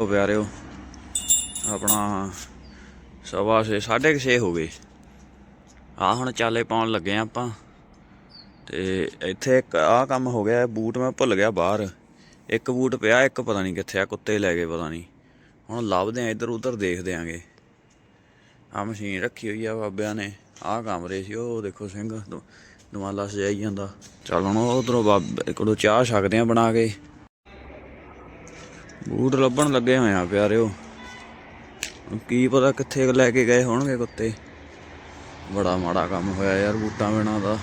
ਉਹ ਪਿਆਰਿਓ, ਆਪਣਾ ਸਵਾ ਛੇ, ਸਾਢੇ ਕੁ ਛੇ ਹੋ ਗਏ। ਆ ਹੁਣ ਚਾਲੇ ਪਾਉਣ ਲੱਗੇ ਆ ਆਪਾਂ। ਤੇ ਇੱਥੇ ਇੱਕ ਆ ਕੰਮ ਹੋ ਗਿਆ, ਬੂਟ ਮੈਂ ਭੁੱਲ ਗਿਆ ਬਾਹਰ। ਇੱਕ ਬੂਟ ਪਿਆ, ਇੱਕ ਪਤਾ ਨਹੀਂ ਕਿੱਥੇ ਆ, ਕੁੱਤੇ ਲੈ ਗਏ ਪਤਾ ਨਹੀਂ। ਹੁਣ ਲੱਭਦੇ ਆ, ਇੱਧਰ ਉੱਧਰ ਦੇਖਦੇ ਆਂਗੇ ਆ ਮਸ਼ੀਨ ਰੱਖੀ ਹੋਈ ਆ ਬਾਬਿਆਂ ਨੇ। ਆਹ ਕਮਰੇ ਸੀ, ਉਹ ਦੇਖੋ ਸਿੰਘ ਦੁ- ਦੁਮਾਲਾ ਸਜਾਈ ਜਾਂਦਾ। ਚੱਲ ਹੁਣ ਉਧਰੋਂ ਬਾਬੇ ਕੋਲੋਂ ਚਾਹ ਛਕਦੇ ਆ ਬਣਾ ਕੇ। ਬੂਟ ਲੱਭਣ ਲੱਗੇ ਹੋਏ ਆ ਪਿਆਰਿਓ। ਕੀ ਪਤਾ ਕਿੱਥੇ ਲੈ ਕੇ ਗਏ ਹੋਣਗੇ ਕੁੱਤੇ। ਬੜਾ ਮਾੜਾ ਕੰਮ ਹੋਇਆ ਯਾਰ ਬੂਟਾਂ ਬਿਨਾਂ ਦਾ।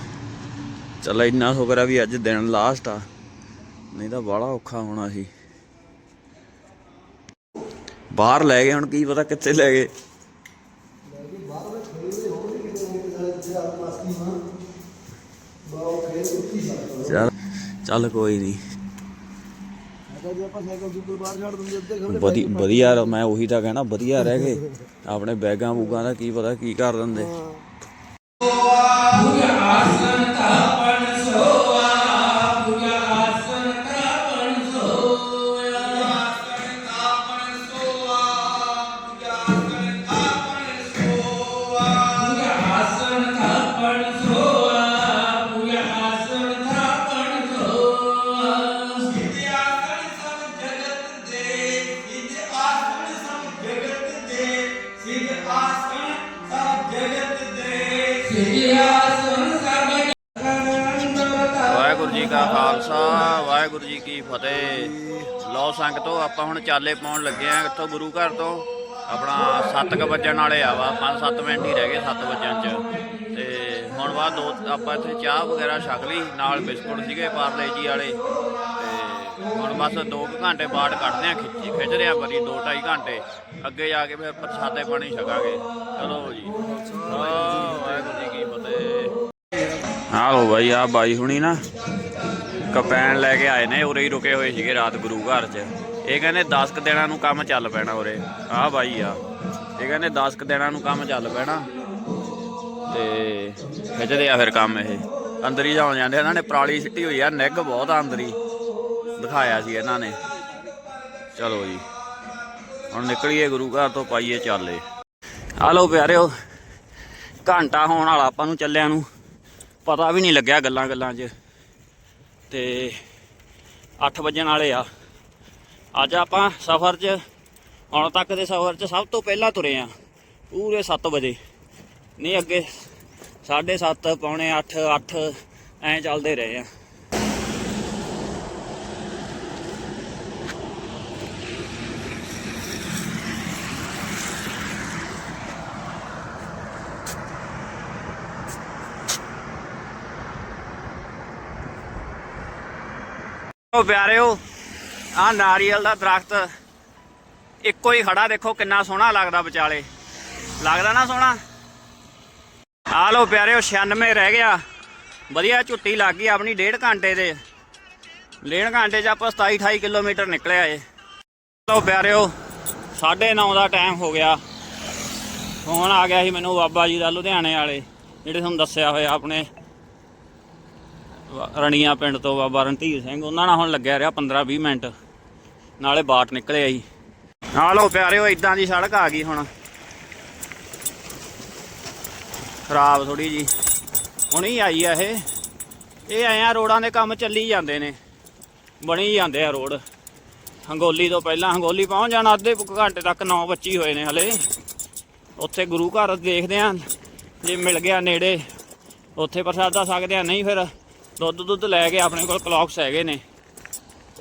ਚੱਲ ਇੰਨਾ ਸ਼ੁਕਰ ਆ ਵੀ ਅੱਜ ਦਿਨ ਲਾਸਟ ਆ। ਨਹੀਂ ਤਾਂ ਬੜਾ ਔਖਾ ਹੋਣਾ ਸੀ। ਬਾਹਰ ਲੈ ਗਏ, ਹੁਣ ਕੀ ਪਤਾ ਕਿੱਥੇ ਲੈ ਗਏ। ਚੱਲ ਚੱਲ ਕੋਈ ਨਹੀਂ ਵਧੀ ਵਧੀਆ ਮੈਂ ਉਹੀ ਤਾਂ ਕਹਿਣਾ ਵਧੀਆ ਰਹਿ ਗਏ। ਆਪਣੇ ਬੈਗਾਂ ਬੂਗਾਂ ਦਾ ਕੀ ਪਤਾ ਕੀ ਕਰ ਦਿੰਦੇ। ਫਤਿਹ। ਲੋ ਸੰਗਤੋ ਆਪਾਂ ਹੁਣ ਚਾਲੇ ਪਾਉਣ ਲੱਗੇ ਆ ਇੱਥੋਂ ਗੁਰੂ ਘਰ ਤੋਂ। ਆਪਣਾ 7 ਵੱਜਣ ਵਾਲੇ ਆ ਵਾ 5-7 ਮਿੰਟ ਹੀ ਰਹਿ ਗਏ 7 ਵਜਣ ਚ। ਤੇ ਹੁਣ ਬਾਅਦ ਦੋ, ਆਪਾਂ ਇੱਥੇ ਚਾਹ ਵਗੈਰਾ ਛਕ ਲਈ, ਨਾਲ ਬਿਸਕੁਟ ਸੀਗੇ ਪਾਰਲੇ ਜੀ ਵਾਲੇ। ਤੇ ਹੁਣ ਬਸ 2 ਘੰਟੇ ਬਾਅਦ ਕੱਢਦੇ ਆ ਖਿੱਚੀ ਖਿੱਚਦੇ ਆ ਬਰੀ 2-2.5 ਘੰਟੇ। ਅੱਗੇ ਜਾ ਕੇ ਫਿਰ ਪ੍ਰਸਾਦੇ ਪਾਣੀ ਛਕਾਂਗੇ। ਚਲੋ ਜੀ। ਵਾਹਿਗੁਰੂ ਜੀ ਕੀ ਫਤਿਹ। ਹਾਂ ਲੋ ਬਾਈ ਆ ਬਾਈ ਹੁਣੀ ਨਾ। ਕਪੈਨ ਲੈ ਕੇ ਆਏ ਨੇ, ਉਰੇ ਹੀ ਰੁਕੇ ਹੋਏ ਸੀਗੇ ਰਾਤ ਗੁਰੂ ਘਰ 'ਚ। ਇਹ ਕਹਿੰਦੇ 10 ਕ ਦਿਨਾਂ ਨੂੰ ਕੰਮ ਚੱਲ ਪੈਣਾ ਉਰੇ। ਆਹ ਬਾਈ ਆ। ਇਹ ਕਹਿੰਦੇ 10 ਕ ਦਿਨਾਂ ਨੂੰ ਕੰਮ ਚੱਲ ਪੈਣਾ। ਤੇ ਖਿੱਚਦੇ ਆ ਫਿਰ ਕੰਮ ਇਹ। ਅੰਦਰ ਹੀ ਜਾਣ ਜਾਂਦੇ ਇਹਨਾਂ ਨੇ ਪਰਾਲੀ ਸਿੱਟੀ ਹੋਈ ਆ ਨਿੱਗ ਬਹੁਤ ਆ ਅੰਦਰ ਹੀ। ਦਿਖਾਇਆ ਸੀ ਇਹਨਾਂ ਨੇ। ਚਲੋ ਜੀ। ਹੁਣ ਨਿਕਲੀਏ ਗੁਰੂ ਘਰ ਤੋਂ ਪਾਈਏ ਚਾਲੇ। ਆ ਲੋ ਪਿਆਰਿਓ, ਘੰਟਾ ਹੋਣ ਵਾਲਾ ਆਪਾਂ ਨੂੰ ਚੱਲਿਆਂ ਨੂੰ। ਪਤਾ ਵੀ ਨਹੀਂ ਲੱਗਿਆ ਗੱਲਾਂ ਗੱਲਾਂ 'ਚ। ਤੇ 8 ਵਜਣ ਵਾਲੇ ਆ। ਅੱਜ ਆਪਾਂ ਸਫ਼ਰ 'ਚ, ਹੁਣ ਤੱਕ ਦੇ ਸਫ਼ਰ 'ਚ ਸਭ ਤੋਂ ਪਹਿਲਾਂ ਤੁਰੇ ਆ, ਪੂਰੇ 7 ਵਜੇ। ਨਹੀਂ, ਅੱਗੇ 7:30 ਪੌਣੇ 8 8 ਐਂ ਚੱਲਦੇ ਰਹੇ ਆ। ਉਹ ਪਿਆਰਿਓ ਆ ਨਾਰੀਅਲ ਦਾ ਦਰਖਤ ਇੱਕੋ ਹੀ ਖੜਾ ਦੇਖੋ ਕਿੰਨਾ ਸੋਹਣਾ ਲੱਗਦਾ ਵਿਚਾਲੇ। ਲੱਗਦਾ ਨਾ ਸੋਹਣਾ? ਆ ਲੋ ਪਿਆਰਿਓ 96 ਰਹਿ ਗਿਆ। ਵਧੀਆ ਝੁੱਟੀ ਲੱਗ ਗਈ ਆਪਣੀ ਡੇਢ ਘੰਟੇ ਦੇ। ਡੇਢ ਘੰਟੇ 'ਚ ਆਪਾਂ 27 28 ਕਿਲੋਮੀਟਰ ਨਿਕਲਿਆ ਏ। ਲੋ ਪਿਆਰਿਓ 9:30 ਦਾ ਟਾਈਮ ਹੋ ਗਿਆ। ਫੋਨ ਆ ਗਿਆ ਸੀ ਮੈਨੂੰ ਬਾਬਾ ਜੀ ਦਾ ਲੁਧਿਆਣੇ ਵਾਲੇ, ਜਿਹੜੇ ਤੁਹਾਨੂੰ ਦੱਸਿਆ ਹੋਇਆ ਆਪਣੇ। ਰਣੀਆਂ ਪਿੰਡ ਤੋਂ ਬਾਬਾ ਰਣਧੀਰ ਸਿੰਘ, ਉਹਨਾਂ ਨਾਲ ਹੁਣ ਲੱਗਿਆ ਰਿਹਾ 15 20 ਮਿੰਟ। ਨਾਲੇ ਬਾਟ ਨਿਕਲਿਆ ਜੀ। ਆ ਲੋ ਪਿਆਰਿਓ ਇਦਾਂ ਦੀ ਸੜਕ ਆ ਗਈ ਹੁਣ। ਖਰਾਬ ਥੋੜੀ ਜੀ। ਹੁਣੀ ਆਈ ਆ ਇਹ। ਇਹ ਆਇਆ ਰੋਡਾਂ ਦੇ ਕੰਮ ਚੱਲੀ ਜਾਂਦੇ ਨੇ। ਬਣੀ ਜਾਂਦੇ ਆ ਰੋਡ ਹੰਗੋਲੀ ਤੋਂ ਪਹਿਲਾਂ ਹੰਗੋਲੀ ਪਹੁੰਚ ਜਾਣਾ, ਅੱਧੇ ਕੁ ਘੰਟੇ ਤੱਕ 9:25 ਹੋਏ ਨੇ ਹਲੇ। ਉੱਥੇ ਗੁਰੂ ਘਰ ਦੇਖਦੇ ਆ, ਜੇ ਮਿਲ ਗਿਆ ਨੇੜੇ, ਉੱਥੇ ਪ੍ਰਸਾਦਾ ਸਕਦੇ ਆ, ਨਹੀਂ ਫਿਰ ਦੁੱਧ ਦੁੱਧ ਲੈ ਕੇ ਆਪਣੇ ਕੋਲ ਕਲੌਕਸ ਹੈਗੇ ਨੇ।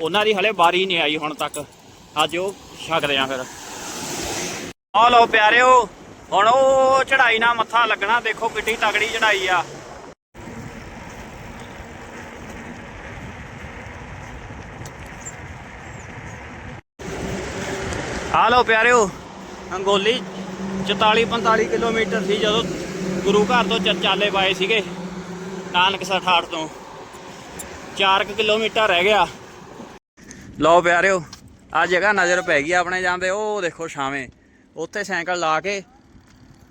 ਉਹਨਾਂ ਦੀ ਹਲੇ ਵਾਰੀ ਨਹੀਂ ਆਈ ਹੁਣ ਤੱਕ। ਅੱਜ ਉਹ ਛਕਦੇ ਆ ਫਿਰ। ਆ ਲਓ ਪਿਆਰਿਓ, ਹੁਣ ਉਹ ਚੜਾਈ ਨਾਲ ਮੱਥਾ ਲੱਗਣਾ। ਦੇਖੋ ਕਿੱਡੀ ਤਗੜੀ ਚੜਾਈ ਆ। ਆ ਲਓ ਪਿਆਰਿਓ, ਅੰਗੋਲੀ 44 45 ਕਿਲੋਮੀਟਰ ਸੀ ਜਦੋਂ ਗੁਰੂ ਘਰ ਤੋਂ ਚ- ਚਾਲੇ ਪਾਏ ਸੀਗੇ ਨਾਨਕਸਰ ਠਾਠ ਤੋਂ। 4 ਕਿਲੋਮੀਟਰ ਰਹਿ ਗਿਆ। ਲਓ ਪਿਆਰਿਓ ਆ ਜਗ੍ਹਾ ਨਜ਼ਰ ਪੈ ਗਈ ਆਪਣੇ ਜਾਂਦੇ ਉਹ ਦੇਖੋ ਛਾਵੇਂ। ਉੱਥੇ ਸਾਈਕਲ ਲਾ ਕੇ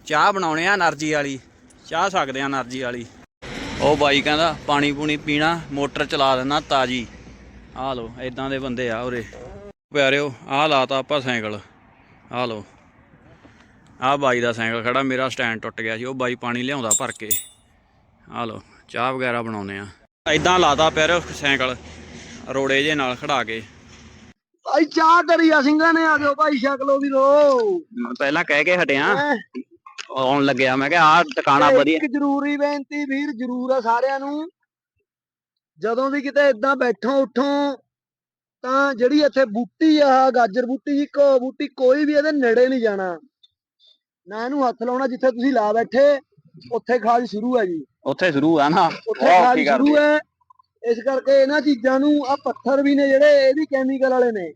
ਚਾਹ ਬਣਾਉਣੇ ਆ એનર્ਜੀ ਵਾਲੀ। ਚਾਹ ਸਕਦੇ ਆ એનર્ਜੀ ਵਾਲੀ। ਉਹ ਬਾਈ ਕਹਿੰਦਾ, ਪਾਣੀ ਪੂਣੀ ਪੀਣਾ, ਮੋਟਰ ਚਲਾ ਦੇਣਾ ਤਾਜੀ। ਆ ਲਓ ਇਦਾਂ ਦੇ ਬੰਦੇ ਆ ਉਰੇ। ਪਿਆਰਿਓ ਆ ਲਾਤਾ ਆਪਾਂ ਸਾਈਕਲ। ਆ ਲਓ। ਆ ਬਾਈ ਦਾ ਸਾਈਕਲ ਖੜਾ, ਮੇਰਾ ਸਟੈਂਡ ਟੁੱਟ ਗਿਆ ਸੀ, ਉਹ ਬਾਈ ਪਾਣੀ ਲਿਆਉਂਦਾ ਭਰ ਕੇ। ਆ ਲਓ, ਚਾਹ ਵਗੈਰਾ ਬਣਾਉਨੇ ਆ। ਐਦਾਂ ਲਾਤਾ ਪਿਆਰਿਓ ਸਾਈਕਲ ਰੋੜੇ ਜੇ ਨਾਲ ਖੜਾ ਕੇ। ਭਾਈ ਚਾਹ ਕਰੀ ਆ ਸਿੰਘਾਂ ਨੇ ਆ ਜਾਓ ਭਾਈ ਸ਼ਕਲੋ ਵੀ ਰੋ ਪਹਿਲਾਂ ਕਹਿ ਕੇ ਹਟਿਆ। ਆਉਣ ਲੱਗਿਆ ਮੈਂ ਕਿਹਾ ਆਹ ਟਿਕਾਣਾ ਵਧੀਆ। ਇੱਕ ਜ਼ਰੂਰੀ ਬੇਨਤੀ ਵੀਰ ਜ਼ਰੂਰ ਆ ਸਾਰਿਆਂ ਨੂੰ। ਜਦੋਂ ਵੀ ਕਿਤੇ ਇਦਾਂ ਬੈਠੋ ਉਠੋ ਤਾਂ ਜਿਹੜੀ ਇੱਥੇ ਬੂਟੀ ਆ ਗਾਜਰ ਬੂਟੀ ਜੀ ਕੋ ਬੂਟੀ ਕੋਈ ਵੀ ਇਹਦੇ ਨੇੜੇ ਨਹੀਂ ਜਾਣਾ। ਨਾ ਇਹਨੂੰ ਹੱਥ ਲਾਉਣਾ ਜਿੱਥੇ ਤੁਸੀਂ ਲਾ ਬੈਠੇ ਉੱਥੇ ਖਾਜ ਸ਼ੁਰੂ ਹੈ ਜੀ। ਉੱਥੇ ਸ਼ੁਰੂ ਆ ਨਾ। ਉੱਥੇ ਸ਼ੁਰੂ ਹੈ। ਇਸ ਕਰਕੇ ਇਹਨਾਂ ਚੀਜ਼ਾਂ ਨੂੰ ਆ ਪੱਥਰ ਵੀ ਨੇ ਜਿਹੜੇ ਇਹ ਵੀ ਕੈਮੀਕਲ ਵਾਲੇ ਨੇ।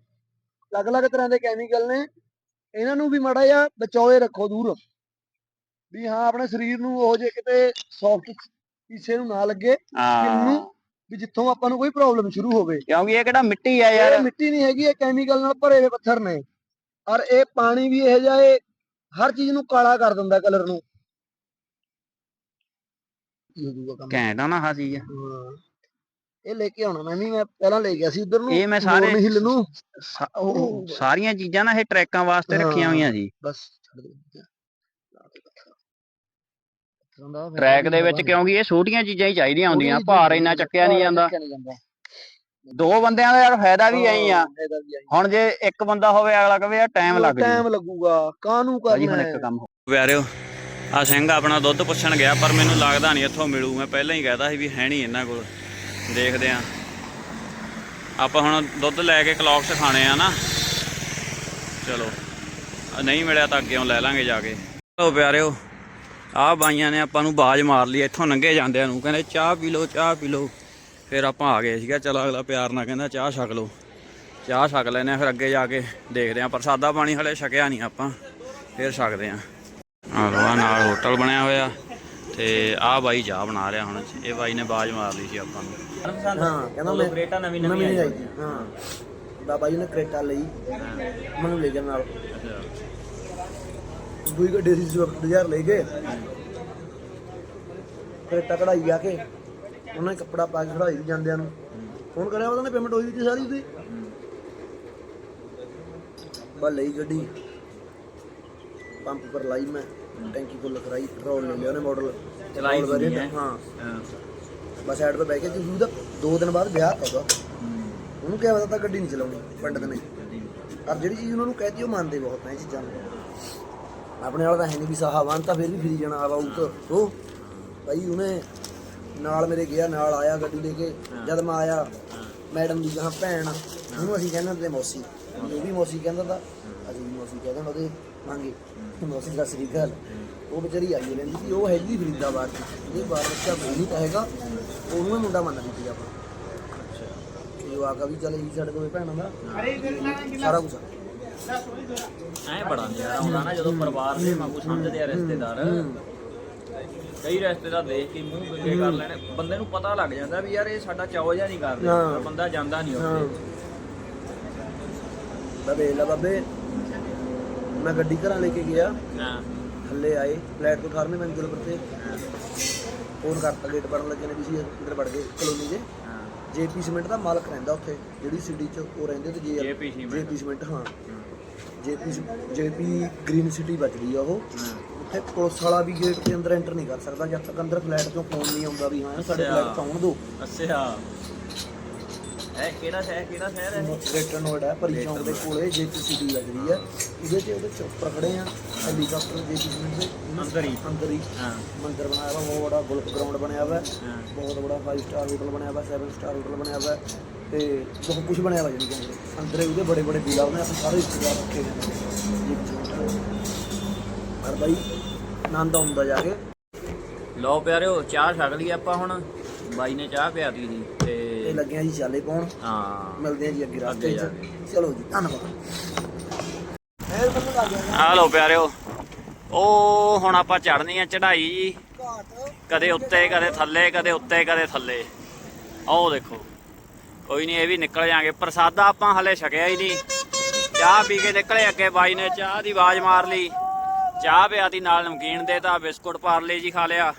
ਅਲੱਗ-ਅਲੱਗ ਤਰ੍ਹਾਂ ਦੇ ਕੈਮੀਕਲ ਨੇ। ਇਹਨਾਂ ਨੂੰ ਵੀ ਮਾੜਾ ਜਿਹਾ ਬਚਾਓਏ ਰੱਖੋ ਦੂਰ। ਵੀ ਹਾਂ ਆਪਣੇ ਸਰੀਰ ਨੂੰ ਉਹ ਜੇ ਕਿਤੇ ਸੌਫਟ ਕਿਸੇ ਨੂੰ ਨਾ ਲੱਗੇ ਕਿੰਨੂੰ ਵੀ ਜਿੱਥੋਂ ਆਪਾਂ ਨੂੰ ਕੋਈ ਪ੍ਰੋਬਲਮ ਸ਼ੁਰੂ ਹੋਵੇ। ਕਿਉਂਕਿ ਇਹ ਕਿਹੜਾ ਮਿੱਟੀ ਆ ਇਹ ਮਿੱਟੀ ਨਹੀਂ ਹੈਗੀ ਇਹ ਕੈਮੀਕਲ ਨਾਲ ਭਰੇ ਹੋਏ ਪੱਥਰ ਨੇ। ਔਰ ਇਹ ਪਾਣੀ ਵੀ ਇਹ ਇਹ ਹਰ ਚੀਜ਼ ਨੂੰ ਕਾਲਾ ਕਰ ਦਿੰਦਾ ਕਲਰ ਨੂੰ। ਹੋ ਜਾਊਗਾ ਕੰਮ। ਘੈਂਟ ਆ ਨਾ ਹਾਂ ਚੀਜ਼। ਹਾਂ। ਇਹ ਲੈ ਕੇ ਆਉਣਾ ਮੈਂ ਵੀ ਮੈਂ ਪਹਿਲਾਂ ਲੈ ਗਿਆ ਸੀ ਉਧਰ। ਨੂੰ ਇਹ ਮੈਂ ਸਾਰੇ- ਹਿੱਲ ਨੂੰ। ਸਾ- ਉਹ ਸਾਰੀਆਂ ਚੀਜ਼ਾਂ ਨਾ ਇਹ ਟਰੈਕਾਂ ਵਾਸਤੇ ਰੱਖੀਆਂ ਹਾਂ। ਹੋਈਆਂ ਸੀ। ਬਸ ਛੱਡ ਦੇ। ਲਾ ਦੇ ਪੱਥਰ। ਪੱਥਰਾਂ ਦਾ ਫਿਰ ਟਰੈਕ ਦੇ ਵਿੱਚ ਕਿਉਂਕਿ ਇਹ ਛੋਟੀਆਂ ਚੀਜ਼ਾਂ ਹੀ ਚਾਹੀਦੀਆਂ ਹੁੰਦੀਆਂ ਭਾਰ ਇੰਨਾ ਚੱਕਿਆ ਨਹੀਂ ਜਾਂਦਾ। ਦੋ ਬੰਦਿਆਂ ਦਾ ਯਾਰ ਫਾਇਦਾ ਵੀ ਐਂ ਆ। ਆਈ ਹੁਣ ਜੇ ਇੱਕ ਬੰਦਾ ਹੋਵੇ ਅਗਲਾ ਕਹੇ ਯਾਰ ਟਾਈਮ ਲੱਗ ਟਾਈਮ ਲੱਗੂਗਾ ਕਾਹਨੂੰ ਕਰਨਾ ਹੁਣ ਹੈ ਇੱਕ ਕੰਮ ਪਿਆਰਿਓ ਆ ਸਿੰਘ ਆਪਣਾ ਦੁੱਧ ਪੁੱਛਣ ਗਿਆ, ਪਰ ਮੈਨੂੰ ਲੱਗਦਾ ਨਹੀਂ ਇੱਥੋਂ ਮਿਲੂ। ਮੈਂ ਪਹਿਲਾਂ ਹੀ ਕਹਿਦਾ ਸੀ ਵੀ ਹੈ ਨਹੀਂ ਇਹਨਾਂ ਕੋਲ। ਦੇਖਦੇ ਆ। ਆਪਾਂ ਹੁਣ ਦੁੱਧ ਲੈ ਕੇ ਕਲੌਕਸ ਖਾਣੇ ਆ ਨਾ। ਚਲੋ। ਨਹੀਂ ਮਿਲਿਆ ਤਾਂ ਅੱਗੇੋਂ ਲੈ ਲਾਂਗੇ ਜਾ ਕੇ। ਚਲੋ ਪਿਆਰਿਓ, ਆਹ ਬਾਈਆਂ ਨੇ ਆਪਾਂ ਨੂੰ ਬਾਜ ਮਾਰ ਲਈ, ਇੱਥੋਂ ਲੰਘੇ ਜਾਂਦਿਆਂ ਨੂੰ। ਕਹਿੰਦੇ ਚਾਹ ਪੀ ਲਓ, ਚਾਹ ਪੀ ਲਓ। ਫਿਰ ਆਪਾਂ ਆ ਗਏ ਸੀਗਾ, ਚਲੋ ਅਗਲਾ ਪਿਆਰ ਨਾਲ ਕਹਿੰਦਾ ਚਾਹ ਛਕ ਲਓ। ਚਾਹ ਛਕ ਲੈਨੇ ਆ, ਫਿਰ ਅੱਗੇ ਜਾ ਕੇ ਦੇਖਦੇ ਆ। ਪ੍ਰਸਾਦਾ ਪਾਣੀ ਹਲੇ ਛਕਿਆ ਨਹੀਂ ਆਪਾਂ। ਫਿਰ ਛਕਦੇ ਆ। ਆਹ ਨਾਲ ਹੋਟਲ ਬਣਿਆ ਹੋਇਆ ਤੇ ਆਹ ਬਾਈ ਚਾਹ ਬਣਾ ਰਿਹਾ ਹੁਣ। ਇਹ ਬਾਈ ਨੇ ਬਾਜ ਮਾਰ ਲਈ ਸੀ ਆਪਾਂ ਨੂੰ। ਹਾਂ ਕਹਿੰਦਾ ਮੈਂ ਕਰੇਟਾ ਨਵੀਂ ਨਵੀਂ ਆਈ ਹਾਂ। ਬਾਬਾ ਜੀ ਨੇ ਕਰੇਟਾ ਲਈ ਮੈਨੂੰ ਲੈ ਗਿਆ ਨਾਲ। ਦੂਈ ਗੱਡੀ ਸੀ ਸਵਿਫਟ ਡਿਜ਼ਾਇਰ ਲੈ ਗਏ। ਕਰੇਟਾ ਕਢਾਈ ਆ ਕੇ ਉਹਨਾਂ ਨੇ ਕੱਪੜਾ ਪਾ ਕੇ ਖੜਾਈ ਜਾਂਦਿਆਂ ਨੂੰ। ਫੋਨ ਕਰਿਆ ਉਹਨਾਂ ਨੇ ਪੇਮੈਂਟ ਹੋਈ ਸੀ ਸਾਰੀ ਉਹਦੀ। ਬਾ ਲਈ ਗੱਡੀ। ਪੰਪ ਪਰ ਲਾਈ ਮੈਂ ਟੈਂਕੀ ਫੁੱਲ ਕਰਾਈ ਪੈਟਰੋਲ ਲੈ ਲਿਆ ਉਹਨੇ ਮਾਡਲ ਚਲਾਈ ਹੋਣੀ ਹੈ। ਹਾਂ। ਬਸ ਸਾਈਡ ਤੇ ਬਹਿ ਕੇ ਜੀ ਉਹਦਾ ਦੋ ਦਿਨ ਬਾਅਦ ਵਿਆਹ ਹੋਗਾ ਉਹਨੂੰ ਕਿਹਾ ਪਤਾ ਤਾਂ ਗੱਡੀ ਨਹੀਂ ਚਲਾਉਣੀ ਪੰਡਤ ਨੇ। ਪਰ ਜਿਹੜੀ ਚੀਜ਼ ਉਹਨਾਂ ਨੂੰ ਕਹਿਤੀ ਉਹ ਮੰਨਦੇ ਬਹੁਤ ਨੇ ਇਹ ਚੀਜ਼ਾਂ ਨੂੰ। ਆਪਣੇ ਵਾਲਾ ਤਾਂ ਹੈ ਨਹੀਂ ਵੀ ਸਾਹਾਵਾਨ ਤਾਂ ਫਿਰ ਵੀ ਫਿਰੀ ਜਾਣਾ ਆਵਾ ਉਹ ਭਾਈ ਉਹਨੇ ਨਾਲ ਮੇਰੇ ਗਿਆ ਨਾਲ ਆਇਆ ਗੱਡੀ ਲੈ ਕੇ। ਜਦ ਮੈਂ ਆਇਆ ਮੈਡਮ ਦੀ ਜਹਾਂ ਭੈਣ ਉਹਨੂੰ ਅਸੀਂ ਕਹਿੰਦੇ ਹੁੰਦੇ ਮੌਸੀ। ਉਹ ਵੀ ਮੌਸੀ ਕਹਿੰਦਾ ਤਾਂ ਅਸੀਂ ਵੀ ਮੌਸੀ ਕਹਿੰਦੇ ਹੁੰਦੇ ਉਹਦੇ। ਮੰਗੇ ਮੌਸੀ ਦਾ ਸ੍ਰੀ ਅਕਾਲ ਉਹ ਵਿਚਾਰੀ ਆਈ ਰਹਿੰਦੀ ਸੀ। ਉਹ ਹੈਗੀ ਫਰੀਦਾਬਾਦ ਦੀ। ਇਹ ਬਾਰ ਬੱਚਾ ਨਹੀਂ ਤਾਂ ਹੈਗਾ। ਉਹਨੂੰ ਹੀ ਮੁੰਡਾ ਮੰਨਦੀ ਸੀ ਆਪਾਂ। ਤੇ ਉਹ ਆਗਾ ਵੀ ਚੱਲ ਜੀ ਸਾਡੇ ਕੋਲ ਭੈਣਾਂ ਦਾ। ਸਾਰਾ ਕੁਝ ਐ ਬੜਾ ਨਜ਼ਾਰਾ ਆਉਂਦਾ ਨਾ ਜਦੋਂ ਪਰਿਵਾਰ ਦੇ ਵਾਂਗੂ ਸਮਝਦੇ ਆ ਰਿਸ਼ਤੇਦਾਰ। ਕਈ ਰਿਸ਼ਤੇਦਾਰ ਦੇਖ ਕੇ ਮੂੰਹ ਬਿੱਗੇ ਕਰ ਲੈਣੇ। ਬੰਦੇ ਨੂੰ ਪਤਾ ਲੱਗ ਜਾਂਦਾ ਵੀ ਯਾਰ ਇਹ ਸਾਡਾ ਚਾਅ ਜਿਹਾ ਨਹੀਂ ਕਰਦੇ। ਬੰਦਾ ਜਾਂਦਾ ਨਹੀਂ ਉੱਥੇ। ਬਾਬੇ ਲਾ ਬਾਬੇ ਮੈਂ ਗੱਡੀ ਘਰਾਂ ਲੈ ਕੇ ਗਿਆ। ਹਾਂ। ਥੱਲੇ ਆਏ ਫਲੈਟ ਤੋਂ 18ਵੇਂ ਮੰਜ਼ਿਲ ਪਰ ਤੇ ਫੋਨ ਕਰਤਾ ਗੇਟ ਪੜਨ ਲੱਗੇ ਨੇ ਵੀ ਸੀ ਅੰਦਰ ਵੜ ਗਏ ਕਲੋਨੀ ਦੇ। ਹਾਂ। ਜੇਪੀ ਸੀਮੈਂਟ ਦਾ ਮਾਲਕ ਰਹਿੰਦਾ ਉੱਥੇ ਜਿਹੜੀ ਸਿਟੀ ਚ ਉਹ ਰਹਿੰਦੇ ਤੇ ਜੇ JP ਸੀਮੈਂਟ। ਜੇਪੀ ਸੀਮੈਂਟ ਹਾਂ। ਜੇਪੀ ਜੇਪੀ ਗ੍ਰੀਨ ਸਿਟੀ ਵੱਜਦੀ ਆ ਉਹ। ਉੱਥੇ ਪੁਲਿਸ ਵਾਲਾ ਵੀ ਗੇਟ ਦੇ ਅੰਦਰ ਐਂਟਰ ਨਹੀਂ ਕਰ ਸਕਦਾ ਜਦ ਤੱਕ ਅੰਦਰ ਫਲੈਟ ਚੋਂ ਫੋਨ ਨਹੀਂ ਆਉਂਦਾ ਵੀ ਹਾਂ ਸਾਡੇ। ਫਲੈਟ ਤੋਂ ਆਉਣ ਦਿਓ ਅੱਛਾ। ਇਹ ਕਿਹੜਾ ਸ਼ਹਿਰ ਕਿਹੜਾ ਸ਼ਹਿਰ ਹੈ ਇਹ? ਗ੍ਰੇਟਰ ਨੋਇਡਾ ਪਰੀ ਚੌਂਕ ਦੇ ਕੋਲੇ ਜੇਪੀ ਸਿਟੀ ਲੱਗਦੀ ਹੈ। ਉਹਦੇ ਤੇ ਉਹਦੇ ਚੋਪਰ ਖੜੇ ਆ ਹੈਲੀਕਾਪਟਰ ਜੇਪੀ ਸੀਮੈਂਟ ਦੇ ਅੰਦਰ ਹੀ। ਅੰਦਰ ਹੀ। ਹਾਂ। ਮੰਦਿਰ ਬਣਾਇਆ ਵਾ ਬਹੁਤ ਬੜਾ ਗੋਲਫ ਗਰਾਊਂਡ ਬਣਿਆ ਵਾ ਹਾਂ। ਬਹੁਤ ਬੜਾ 5 ਸਟਾਰ ਹੋਟਲ ਬਣਿਆ ਵਾ 7 ਸਟਾਰ ਹੋਟਲ ਬਣਿਆ ਵਾ ਤੇ ਬਹੁਤ ਕੁਝ ਬਣਿਆ ਵਾ ਜਿਹੜੀ ਅੰਦਰ ਉਹਦੇ ਬੜੇ ਬੜੇ ਵਿਲਾ ਉਹਨੇ ਆਪਣੇ ਸਾਰੇ ਰਿਸ਼ਤੇਦਾਰ ਰੱਖੇ ਹੋਏ ਨੇ ਪਰ ਬਾਈ ਆਨੰਦ ਆਉਂਦਾ ਜਾ ਕੇ। ਲਓ ਪਿਆਰਿਓ ਚਾਹ ਛਕ ਲਈ ਆਪਾਂ ਹੁਣ। ਬਾਈ ਨੇ ਚਾਹ ਪਿਆਤੀ ਸੀ ਤੇ ਤੇ ਲੱਗਿਆ ਜੀ ਚਾਲੇ ਪਾਉਣ ਹਾਂ। ਮਿਲਦੇ ਆ ਜੀ ਅੱਗੇ ਰਾਸਤੇ 'ਚ ਚਲੋ ਜੀ ਧੰਨਵਾਦ। ਆ ਪਿਆਰਿਓ। ਉਹ ਹੁਣ ਆਪਾਂ ਚੜ੍ਹਨੀ ਆ ਚੜ੍ਹਾਈ ਜੀ। ਕਦੇ ਉੱਤੇ ਕਦੇ ਥੱਲੇ ਕਦੇ ਉੱਤੇ ਕਦੇ ਥੱਲੇ। ਆਹ ਦੇਖੋ। ਕੋਈ ਨਹੀਂ ਇਹ ਵੀ ਨਿਕਲ ਜਾਾਂਗੇ। ਪ੍ਰਸਾਦਾ ਆਪਾਂ ਹਲੇ ਛਕਿਆ ਹੀ ਨਹੀਂ। ਚਾਹ ਪੀ ਕੇ ਨਿਕਲੇ ਅੱਗੇ ਬਾਈ ਨੇ ਚਾਹ ਦੀ ਆਵਾਜ਼ ਮਾਰ ਲਈ। ਚਾਹ ਪਿਆਤੀ ਨਾਲ ਨਮਕੀਨ ਦੇਤਾ ਬਿਸਕੁਟ ਪਾਰਲੇ ਜੀ ਖਾ ਲਿਆ।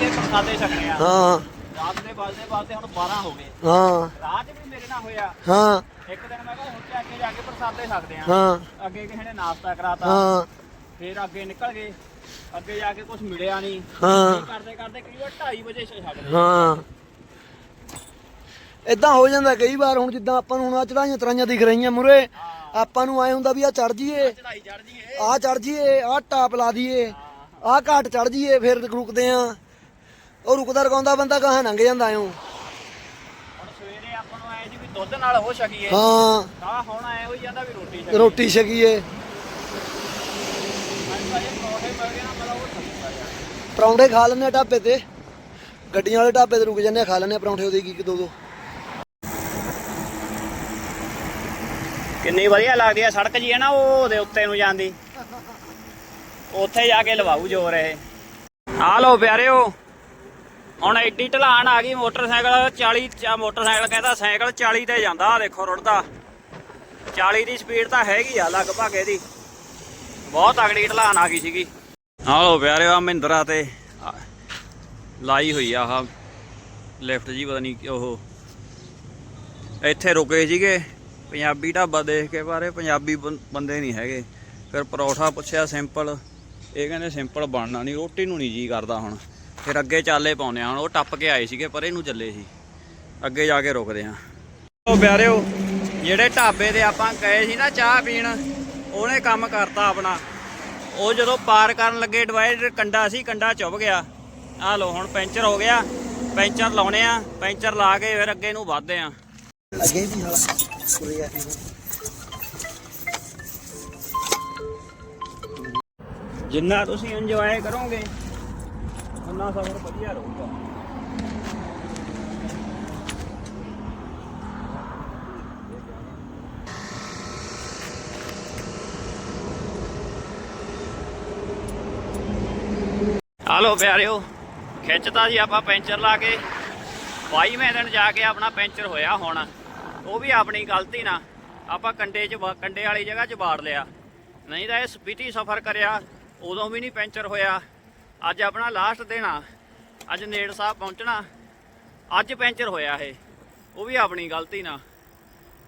ਪ੍ਰਸਾਦੇ ਛਕਿਆ ਹਾਂ। ਰਾਤ ਦੇ ਵੱਜਦੇ ਵੱਜਦੇ ਹੁਣ 12 ਹੋ ਗਏ। ਹਾਂ। ਰਾਤ ਵੀ ਮੇਰੇ ਨਾਲ ਹੋਇਆ। ਹਾਂ। ਇੱਕ ਦਿਨ ਮੈਂ ਕਿਹਾ ਹੁਣ ਤੇ ਅੱਗੇ ਜਾ ਕੇ ਪ੍ਰਸਾਦੇ ਸਕਦੇ ਆ। ਹਾਂ। ਅੱਗੇ ਕਿਸੇ ਨੇ ਨਾਸ਼ਤਾ ਕਰਾਤਾ। ਹਾਂ। ਫਿਰ ਅੱਗੇ ਨਿਕਲ ਗਏ। ਅੱਗੇ ਜਾ ਕੇ ਕੁਝ ਮਿਲਿਆ ਨਹੀਂ ਹਾਂ। ਕਰਦੇ ਕਰਦੇ ਕਈ ਵਾਰ 2:30 ਵਜੇ ਛੱਡਦੇ ਹਾਂ। ਇਦਾਂ ਹੋ ਜਾਂਦਾ ਕਈ ਵਾਰ ਹੁਣ ਜਿੱਦਾਂ ਆਪਾਂ ਨੂੰ ਹੁਣ ਆ ਚੜਾਈਆਂ ਤਰਾਈਆਂ ਦਿਖ ਰਹੀਆਂ ਮੁਰੇ ਆਪਾਂ ਨੂੰ ਆਏ ਹੁੰਦਾ ਵੀ ਆ ਚੜ ਜੀਏ ਚੜਾਈ ਚੜ ਜੀਏ ਆ ਚੜ ਜੀਏ ਆ ਟਾਪ ਲਾ ਦਈਏ। ਆ ਘਾਟ ਚੜ ਜੀਏ ਫਿਰ ਰੁਕਦੇ ਆ। ਉਹ ਰੁਕਦਾ ਰਕਾਉਂਦਾ ਬੰਦਾ ਕਹਾਂ ਲੰਘ ਜਾਂਦਾ ਐਂ ਹੁਣ ਸਵੇਰੇ ਆਪਾਂ ਨੂੰ ਆਏ ਜੀ ਵੀ ਦੁੱਧ ਨਾਲ ਹੋ ਸਕੀਏ ਹਾਂ। ਆ ਹੁਣ ਆਏ ਹੋਈ ਜਾਂਦਾ ਵੀ ਰੋਟੀ ਛਕੀਏ। ਰੋਟੀ ਛਕੀਏ। ਅੱਜ ਭਾਜੀ ਪਰੌਂਠੇ ਮਿਲ ਗਏ ਨਾ ਮਤਲਬ ਉਹ ਛਕੂਗਾ ਯਾਰ ਪਰੌਂਠੇ ਖਾ ਲੈਂਦੇ ਆ ਢਾਬੇ ਤੇ। ਗੱਡੀਆਂ ਵਾਲੇ ਢਾਬੇ ਤੇ ਰੁਕ ਜਾਂਦੇ ਆ ਖਾ ਲੈਂਦੇ ਆ ਪਰੌਂਠੇ ਉਹਦੇ ਕੀ ਦੋ ਦੋ ਕਿੰਨੀ ਵਧੀਆ ਲੱਗਦੀ ਆ ਸੜਕ ਜੀ ਹੈ ਨਾ ਉਹ ਉਹਦੇ ਉੱਤੇ ਨੂੰ ਜਾਂਦੀ। ਉੱਥੇ ਜਾ ਕੇ ਲਵਾਉ ਜੋਰ ਇਹ। ਆ ਲੋ ਪਿਆਰਿਓ। ਹੁਣ ਐਡੀ ਢਲਾਣ ਆ ਗਈ, ਮੋਟਰਸਾਈਕਲ 40 ਮੋਟਰਸਾਈਕਲ ਕਹਿੰਦਾ ਸਾਈਕਲ 40 ਤੇ ਜਾਂਦਾ ਆ ਦੇਖੋ ਰੁੜਦਾ। 40 ਦੀ ਸਪੀਡ ਤਾਂ ਹੈਗੀ ਆ, ਲਗਭਗ ਇਹਦੀ। ਬਹੁਤ ਤਗੜੀ ਢਲਾਣ ਆ ਗਈ ਸੀਗੀ। ਆ ਪਿਆਰਿਓ ਆ ਮਹਿੰਦਰਾ ਤੇ ਲਾਈ ਹੋਈ ਆ ਆਹ ਲਿਫਟ ਜੀ, ਪਤਾ ਨਹੀਂ ਉਹ। ਇੱਥੇ ਰੁਕੇ ਸੀਗੇ, ਪੰਜਾਬੀ ਢਾਬਾ ਦੇਖ ਕੇ ਬਾਰੇ, ਪੰਜਾਬੀ ਬੰਦੇ ਨਹੀਂ ਹੈਗੇ। ਫਿਰ ਪਰੌਠਾ ਪੁੱਛਿਆ ਸਿੰਪਲ ਇਹ ਕਹਿੰਦੇ ਸਿੰਪਲ ਬਣਨਾ ਨਹੀਂ ਰੋਟੀ ਨੂੰ ਨਹੀਂ ਜੀ ਕਰਦਾ ਹੁਣ। ਫਿਰ ਅੱਗੇ ਚਾਲੇ ਪਾਉਨੇ ਆ ਹੁਣ ਉਹ ਟੱਪ ਕੇ ਆਏ ਸੀਗੇ ਪਰੇ ਨੂੰ ਚੱਲੇ ਸੀ। ਅੱਗੇ ਜਾ ਕੇ ਰੁਕਦੇ ਆ ਉਹ ਪਿਆਰਿਓ ਜਿਹੜੇ ਢਾਬੇ ਤੇ ਆਪਾਂ ਗਏ ਸੀ ਨਾ ਚਾਹ ਪੀਣ ਉਹਨੇ ਕੰਮ ਕਰਤਾ ਆਪਣਾ। ਉਹ ਜਦੋਂ ਪਾਰ ਕਰਨ ਲੱਗੇ ਡਿਵਾਈਡਰ ਕੰਡਾ ਸੀ ਕੰਡਾ ਚੁੱਭ ਗਿਆ। ਆ ਲੋ ਹੁਣ ਪੈਂਚਰ ਹੋ ਗਿਆ। ਪੈਂਚਰ ਲਾਉਣੇ ਆ ਪੈਂਚਰ ਲਾ ਕੇ ਫਿਰ ਅੱਗੇ ਨੂੰ ਵਧਦੇ ਆ ਅੱਗੇ ਵੀ ਜਿੰਨਾ ਤੁਸੀਂ ਇੰਜੋਏ ਕਰੋਗੇ ਉਨਾ ਸਫ਼ਰ ਵਧੀਆ ਰਹੂਗਾ। ਹਾਲੋ ਪਿਆਰਿਓ ਖਿੱਚਤਾ ਜੀ ਆਪਾਂ ਪੈਂਚਰ ਲਾ ਕੇ। 22ਵੇਂ ਦਿਨ ਜਾ ਕੇ ਆਪਣਾ ਪੈਂਚਰ ਹੋਇਆ ਹੁਣ। ਉਹ ਵੀ ਆਪਣੀ ਗਲਤੀ ਨਾ, ਆਪਾਂ ਕੰਡੇ 'ਚ ਕੰਡੇ ਵਾਲੀ ਜਗ੍ਹਾ 'ਚ ਬਾੜ ਲਿਆ। ਨਹੀਂ ਤਾਂ ਇਹ ਸਪੀਤੀ ਸਫ਼ਰ ਕਰਿਆ, ਉਦੋਂ ਵੀ ਨਹੀਂ ਪੈਂਚਰ ਹੋਇਆ। ਅੱਜ ਆਪਣਾ ਲਾਸਟ ਦਿਨ ਆ। ਅੱਜ ਨੇੜ ਸਾਹਿਬ ਪਹੁੰਚਣਾ। ਅੱਜ ਪੈਂਚਰ ਹੋਇਆ ਇਹ। ਉਹ ਵੀ ਆਪਣੀ ਗਲਤੀ ਨਾ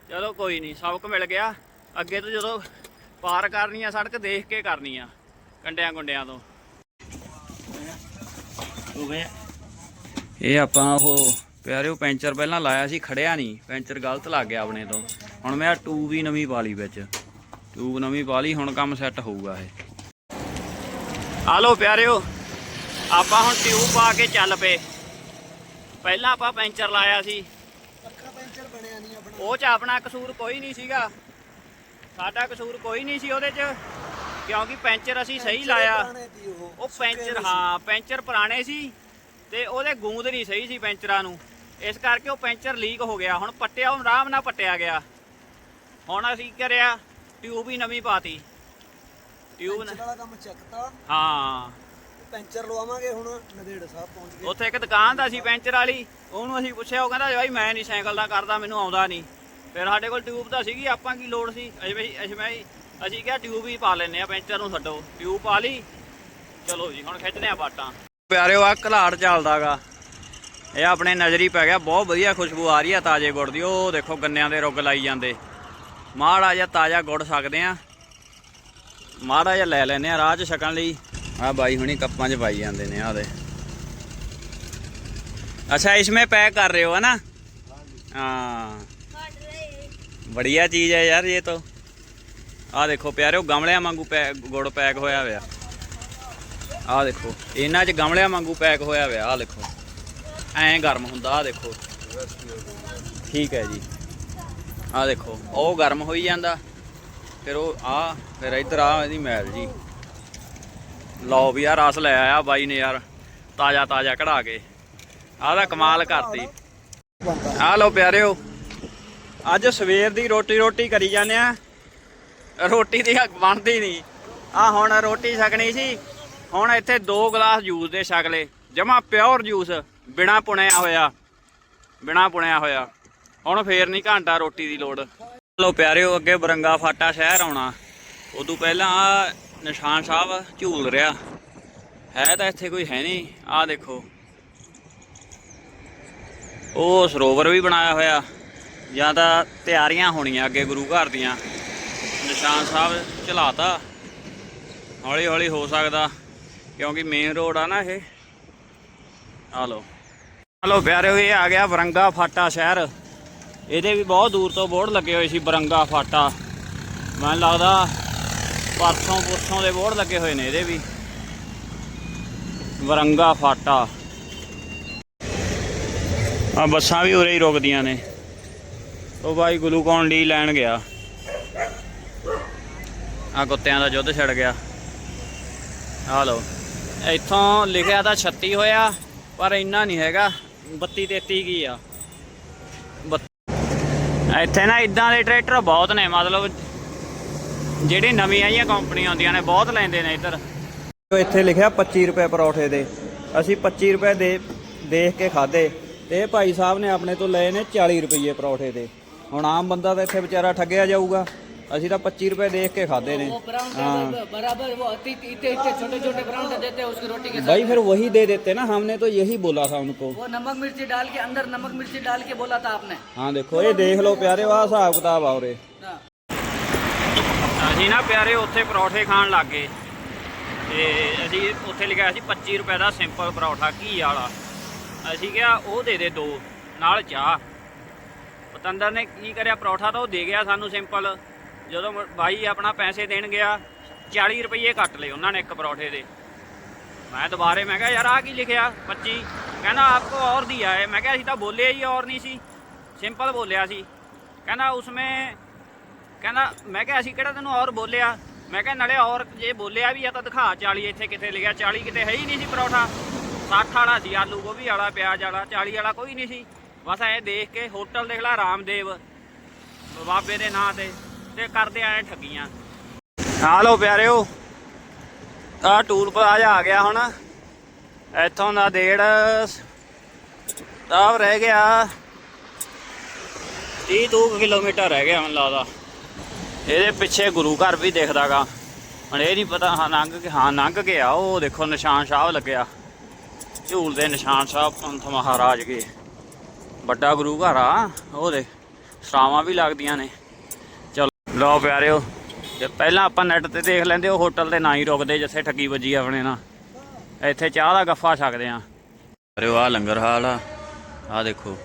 ਚਲੋ ਕੋਈ ਨਹੀਂ ਸਬਕ ਮਿਲ ਗਿਆ। ਅੱਗੇ ਤੋਂ ਜਦੋਂ ਪਾਰ ਕਰਨੀ ਆ ਸੜਕ ਦੇਖ ਕੇ ਕਰਨੀ ਆ ਕੰਡਿਆਂ ਗੁੰਡਿਆਂ ਤੋਂ। ਇਹ ਆਪਾਂ ਉਹ ਪਿਆਰਿਓ ਪੈਂਚਰ ਪਹਿਲਾਂ ਲਾਇਆ ਸੀ ਖੜਿਆ ਨਹੀਂ। ਪੈਂਚਰ ਗਲਤ ਲੱਗ ਗਿਆ ਆਪਣੇ ਤੋਂ। ਹੁਣ ਮੈਂ ਟੂਬ ਵੀ ਨਵੀਂ ਪਾ ਲਈ ਵਿੱਚ। ਟੂਬ ਨਵੀਂ ਪਾ ਲਈ ਹੁਣ ਕੰਮ ਸੈੱਟ ਹੋਊਗਾ ਇਹ। ਹਾਲੋ ਪਿਆਰਿਓ। ਆਪਾਂ ਹੁਣ ਟਿਊਬ ਪਾ ਕੇ ਚੱਲ ਪਏ। ਪਹਿਲਾਂ ਆਪਾਂ ਪੈਂਚਰ ਲਾਇਆ ਸੀ। ਪੱਕਾ ਪੈਂਚਰ ਬਣਿਆ ਨਹੀਂ ਆਪਣਾ ਉਹ ਚ ਆਪਣਾ ਕਸੂਰ ਕੋਈ ਨਹੀਂ ਸੀਗਾ। ਸਾਡਾ ਕਸੂਰ ਕੋਈ ਨਹੀਂ ਸੀ ਉਹਦੇ ਚ ਕਿਉਂਕਿ ਪੈਂਚਰ ਅਸੀਂ ਸਹੀ ਲਾਇਆ। ਉਹ ਪੈਂਚਰ ਹਾਂ ਪੈਂਚਰ ਪੁਰਾਣੇ ਸੀ ਤੇ ਉਹਦੇ ਗੂੰਦ ਨਹੀਂ ਸਹੀ ਸੀ ਪੈਂਚਰਾਂ ਨੂੰ। ਇਸ ਕਰਕੇ ਉਹ ਪੈਂਚਰ ਲੀਕ ਹੋ ਗਿਆ। ਹੁਣ ਪੱਟਿਆ ਉਹ ਆਰਾਮ ਨਾਲ ਪੱਟਿਆ ਗਿਆ। ਹੁਣ ਅਸੀਂ ਕਰਿਆ? ਟਿਊਬ ਹੀ ਨਵੀਂ ਪਾਤੀ। ਟਿਊਬ ਵਾਲਾ ਕੰਮ ਚੱਕਤਾ। ਹਾਂ। ਪੈਂਚਰ ਲਵਾਵਾਂਗੇ ਹੁਣ, ਨਦੇੜ ਸਾਹਿਬ ਪਹੁੰਚ ਗਏ। ਉੱਥੇ ਇੱਕ ਦੁਕਾਨ ਦਾ ਸੀ ਪੈਂਚਰ ਵਾਲੀ, ਉਹਨੂੰ ਅਸੀਂ ਪੁੱਛਿਆ, ਉਹ ਕਹਿੰਦਾ ਭਾਈ ਮੈਂ ਨਹੀਂ ਸਾਈਕਲ ਦਾ ਕਰਦਾ, ਮੈਨੂੰ ਆਉਂਦਾ ਨਹੀਂ। ਫਿਰ ਸਾਡੇ ਕੋਲ ਟਿਊਬ ਤਾਂ ਸੀਗੀ, ਆਪਾਂ ਕੀ ਲੋੜ ਸੀ? ਅਸੀਂ ਵੀ ਅਸੀਂ ਮੈਂ ਅਸੀਂ ਕਿਹਾ, ਟਿਊਬ ਹੀ ਪਾ ਲੈਨੇ ਆ ਪੈਂਚਰ ਨੂੰ ਛੱਡੋ। ਟਿਊਬ ਪਾ ਲਈ। ਚਲੋ ਜੀ, ਹੁਣ ਖਿੱਚਦੇ ਆ ਬਾਟਾਂ। ਪਿਆਰਿਓ ਆ ਘਲਾੜ ਚੱਲਦਾਗਾ। ਇਹ ਆਪਣੇ ਨਜ਼ਰੀ ਪੈ ਗਿਆ, ਬਹੁਤ ਵਧੀਆ ਖੁਸ਼ਬੂ ਆ ਰਹੀ ਆ ਤਾਜ਼ੇ ਗੁੜ ਦੀ। ਉਹ ਦੇਖੋ, ਗੰਨਿਆਂ ਦੇ ਰੁੱਗ ਲਾਈ ਜਾਂਦੇ। ਮਾੜਾ ਜਿਹਾ ਤਾਜ਼ਾ ਗੁੜ ਸਕਦੇ ਆ ਮਾੜਾ ਜਿਹਾ ਲੈ ਲੈਨੇ ਆ ਰਾਹ 'ਚ ਛਕਣ ਲਈ। ਆ ਬਾਈ ਹੁਣੀ ਕੱਪਾਂ 'ਚ ਪਾਈ ਜਾਂਦੇ ਨੇ ਆ ਦੇ अच्छा इसमें पैक कर रहे हो है ना हाँ बढ़िया चीज़ है यार ये तो ਆ ਦੇਖੋ ਪਿਆਰਿਓ ਗਮਲਿਆਂ ਵਾਂਗੂ ਪੈ ਗੁੜ ਪੈਕ ਹੋਇਆ ਹੋਇਆ ਆ ਦੇਖੋ ਇਹਨਾਂ 'ਚ ਗਮਲਿਆਂ ਵਾਂਗੂ ਪੈਕ ਹੋਇਆ ਹੋਇਆ ਆ ਦੇਖੋ ਐਂ ਗਰਮ ਹੁੰਦਾ ਆ ਦੇਖੋ ਠੀਕ ਹੈ ਜੀ ਆ ਦੇਖੋ ਉਹ ਗਰਮ ਹੋਈ ਜਾਂਦਾ ਫਿਰ ਉਹ ਆ ਫਿਰ ਇੱਧਰ ਆ ਇਹਦੀ ਮੈਲ ਜੀ ਲਓ ਵੀ ਯਾਰ ਰਸ ਲੈ ਆਇਆ ਬਾਈ ਨੇ ਯਾਰ, ਤਾਜ਼ਾ ਤਾਜ਼ਾ ਕਢਾ ਕੇ। ਆਹ ਦਾ ਕਮਾਲ ਕਰਤੀ। ਆ ਲਓ ਪਿਆਰਿਓ, ਅੱਜ ਸਵੇਰ ਦੀ ਰੋਟੀ ਰੋਟੀ ਕਰੀ ਜਾਂਦੇ ਆ। ਰੋਟੀ ਦੀ ਬਣਦੀ ਨਹੀਂ। ਆ ਹੁਣ ਰੋਟੀ ਛਕਣੀ ਸੀ। ਹੁਣ ਇੱਥੇ ਦੋ ਗਲਾਸ ਜੂਸ ਦੇ ਛਕ ਜਮਾ ਪਿਓਰ ਜੂਸ, ਬਿਨਾ ਪੁਣਿਆ ਹੋਇਆ। ਬਿਨਾ ਪੁਣਿਆ ਹੋਇਆ। ਹੁਣ ਫੇਰ ਨਹੀਂ ਘੰਟਾ ਰੋਟੀ ਦੀ ਲੋੜ। ਲਓ ਪਿਆਰਿਓ, ਅੱਗੇ ਬਰੰਗਾ ਫਾਟਾ ਸ਼ਹਿਰ ਆਉਣਾ। ਉਦੋਂ ਪਹਿਲਾਂ ਨਿਸ਼ਾਨ ਸਾਹਿਬ ਝੂਲ ਰਿਹਾ। ਹੈ ਤਾਂ ਇੱਥੇ ਕੋਈ ਹੈ ਨਹੀਂ। ਆਹ ਦੇਖੋ। ਉਹ ਸਰੋਵਰ ਵੀ ਬਣਾਇਆ ਹੋਇਆ। ਜਾਂ ਤਾਂ ਤਿਆਰੀਆਂ ਹੋਣੀਆਂ ਅੱਗੇ ਗੁਰੂ ਘਰ ਦੀਆਂ। ਨਿਸ਼ਾਨ ਸਾਹਿਬ ਚਲਾਤਾ। ਹੌਲੀ ਹੌਲੀ ਹੋ ਸਕਦਾ, ਕਿਉਂਕਿ ਮੇਨ ਰੋਡ ਆ ਨਾ ਇਹ। ਆ ਲੋ ਹਲੋ ਪਿਆਰਿਓ, ਇਹ ਆ ਗਿਆ ਬਰੰਗਾ ਫਾਟਾ ਸ਼ਹਿਰ। ਇਹਦੇ ਵੀ ਬਹੁਤ ਦੂਰ ਤੋਂ ਬੋਰਡ ਲੱਗੇ ਹੋਏ ਸੀ ਬਰੰਗਾ ਫਾਟਾ। ਮੈਨੂੰ ਲੱਗਦਾ ਪਰਸੋਂ ਪੁਰਸੋਂ ਦੇ ਬੋਰਡ ਲੱਗੇ ਹੋਏ ਨੇ ਇਹਦੇ ਵੀ। ਵਰੰਗਾ ਫਾਟਾ। ਆ ਬੱਸਾਂ ਵੀ ਉਰੇ ਹੀ ਰੁਕਦੀਆਂ ਨੇ। ਉਹ ਬਾਈ ਗਲੂਕੋਨ ਡੀ ਲੈਣ ਗਿਆ। ਆ ਕੁੱਤਿਆਂ ਦਾ ਯੁੱਧ ਛੜ ਗਿਆ। ਆ ਲਓ। ਇੱਥੋਂ ਲਿਖਿਆ ਤਾਂ 36 ਹੋਇਆ, ਪਰ ਇੰਨਾ ਨਹੀਂ ਹੈਗਾ। 32 33 ਕੀ ਆ? ਬੱਤ- ਇੱਥੇ ਨਾ ਇਦਾਂ ਦੇ ਟਰੈਕਟਰ ਬਹੁਤ ਨੇ, ਮਤਲਬ ਜਿਹੜੀ ਨਵੀਂ ਆਈਆਂ ਕੰਪਨੀਆਂ ਆਉਂਦੀਆਂ ਨੇ ਬਹੁਤ ਲੈਂਦੇ ਨੇ ਇੱਧਰ ਇੱਥੇ ਲਿਖਿਆ 25 ਰੁਪਏ ਪਰੌਠੇ ਦੇ ਅਸੀਂ 25 ਰੁਪਏ ਦੇ ਦੇਖ ਕੇ ਖਾਦੇ ਤੇ ਇਹ ਭਾਈ ਸਾਹਿਬ ਨੇ ਆਪਣੇ ਤੋਂ ਲਏ ਨੇ 40 ਰੁਪਏ ਪਰੌਠੇ ਦੇ ਹੁਣ ਆਮ ਬੰਦਾ ਤਾਂ ਇੱਥੇ ਵਿਚਾਰਾ ਠੱਗਿਆ ਜਾਊਗਾ ਅਸੀਂ ਤਾਂ 25 ਰੁਪਏ ਦੇਖ ਕੇ ਖਾਦੇ ਨੇ वो परांठे बराबर वो इतने इतने छोटे छोटे परांठे देते हैं उसकी रोटी के साथ भाई फिर वही दे देते ना हमने तो यही बोला था उनको वो नमक मिर्ची डाल के अंदर नमक मिर्ची डाल के बोला था आपने हाँ देखो ये देख लो प्यारे वाह हिसाब किताब आ उरे हाँ। ਅਸੀਂ ਨਾ ਪਿਆਰੇ, ਉੱਥੇ ਪਰੌਠੇ ਖਾਣ ਲੱਗ ਗਏ। ਤੇ ਅਸੀਂ ਉੱਥੇ ਲਿਖਿਆ ਸੀ 25 ਰੁਪਏ ਦਾ ਸਿੰਪਲ ਪਰੌਠਾ, ਘੀ ਵਾਲਾ। ਅਸੀਂ ਕਿਹਾ ਉਹ ਦੇ ਦੇ ਦੋ, ਨਾਲ ਚਾਹ। ਪਤੰਦਰ ਨੇ ਕੀ ਕਰਿਆ, ਪਰੌਠਾ ਤਾਂ ਉਹ ਦੇ ਗਿਆ ਸਾਨੂੰ ਸਿੰਪਲ ਜਦੋਂ ਮ- ਬਾਈ ਆਪਣਾ ਪੈਸੇ ਦੇਣ ਗਿਆ 40 ਰੁਪਏ ਕੱਟ ਲਏ ਉਹਨਾਂ ਨੇ ਇੱਕ ਪਰੌਠੇ ਦੇ। ਮੈਂ ਦੁਬਾਰੇ, ਮੈਂ ਕਿਹਾ ਯਾਰ ਆ ਕੀ ਲਿਖਿਆ 25 ਕਹਿੰਦਾ ਆਪਕੋ ਔਰ ਦਿਆ ਹੈ। ਮੈਂ ਕਿਹਾ ਅਸੀਂ ਤਾਂ ਬੋਲਿਆ ਹੀ ਔਰ ਨਹੀਂ ਸੀ ਸਿੰਪਲ ਬੋਲਿਆ ਸੀ। ਕਹਿੰਦਾ ਉਸਮੇ ਕਹਿੰਦਾ, ਮੈਂ ਕਿਹਾ, ਅਸੀਂ ਕਿਹੜਾ ਤੈਨੂੰ ਔਰ ਬੋਲਿਆ? ਮੈਂ ਕਿਹਾ, ਨਾਲੇ ਔਰ ਜੇ ਬੋਲਿਆ ਵੀ ਆ ਤਾਂ ਦਿਖਾ 40 ਇੱਥੇ ਕਿੱਥੇ ਲਿਖਿਆ। 40 ਕਿਤੇ ਹੈ ਹੀ ਨਹੀਂ ਸੀ ਪਰੌਠਾ। 60 ਵਾਲਾ ਸੀ ਆਲੂ ਗੋਭੀ ਵਾਲਾ, ਪਿਆਜ਼ ਵਾਲਾ 40 ਵਾਲਾ ਕੋਈ ਨਹੀਂ ਸੀ। ਬਸ ਐ ਦੇਖ ਕੇ ਹੋਟਲ ਦੇਖ ਲਾ, ਰਾਮਦੇਵ। ਬਾਬੇ ਦੇ ਨਾਂ ਤੇ। ਤੇ ਕਰਦੇ ਆਏ ਠੱਗੀਆਂ। ਆ ਲੋ ਪਿਆਰਿਓ ਆ ਟੂਲ ਪਲਾਜ਼ਾ ਆ ਗਿਆ ਹੁਣ। ਇੱਥੋਂ ਦਾ ਡੇਢ ਆ ਰਹਿ ਗਿਆ। 30 ਦੋ ਕਿਲੋਮੀਟਰ ਰਹਿ ਗਿਆ ਹੁਣ ਲੱਗਦਾ। ਇਹਦੇ ਪਿੱਛੇ ਗੁਰੂ ਘਰ ਵੀ ਦਿਖਦਾਗਾ। ਹੁਣ ਇਹ ਨਹੀਂ ਪਤਾ, ਹਾਂ ਲੰਘ ਕੇ ਹਾਂ ਲੰਘ ਕੇ ਆ, ਉਹ ਦੇਖੋ ਨਿਸ਼ਾਨ ਸਾਹਿਬ ਲੱਗਿਆ। ਝੂਲ ਦੇ ਨਿਸ਼ਾਨ ਸਾਹਿਬ ਪੰਥ ਮਹਾਰਾਜ ਕੇ। ਵੱਡਾ ਗੁਰੂ ਘਰ ਆ, ਉਹ ਦੇ ਸਰਾਵਾਂ ਵੀ ਲੱਗਦੀਆਂ ਨੇ। ਚਲੋ, ਲਓ ਪਿਆਰਿਓ, ਜੇ ਪਹਿਲਾਂ ਆਪਾਂ ਨੈਟ ਤੇ ਦੇਖ ਲੈਂਦੇ, ਉਹ ਹੋਟਲ ਤੇ ਨਾ ਹੀ ਰੁਕਦੇ, ਜਿੱਥੇ ਠੱਗੀ ਵੱਜੀ ਆਪਣੇ ਨਾਲ। ਇੱਥੇ ਚਾਹ ਦਾ ਗੱਫਾ ਛਕਦੇ ਆ। ਅਰੇ ਆ ਲੰਗਰ ਹਾਲ ਆ। ਆ ਦੇਖੋ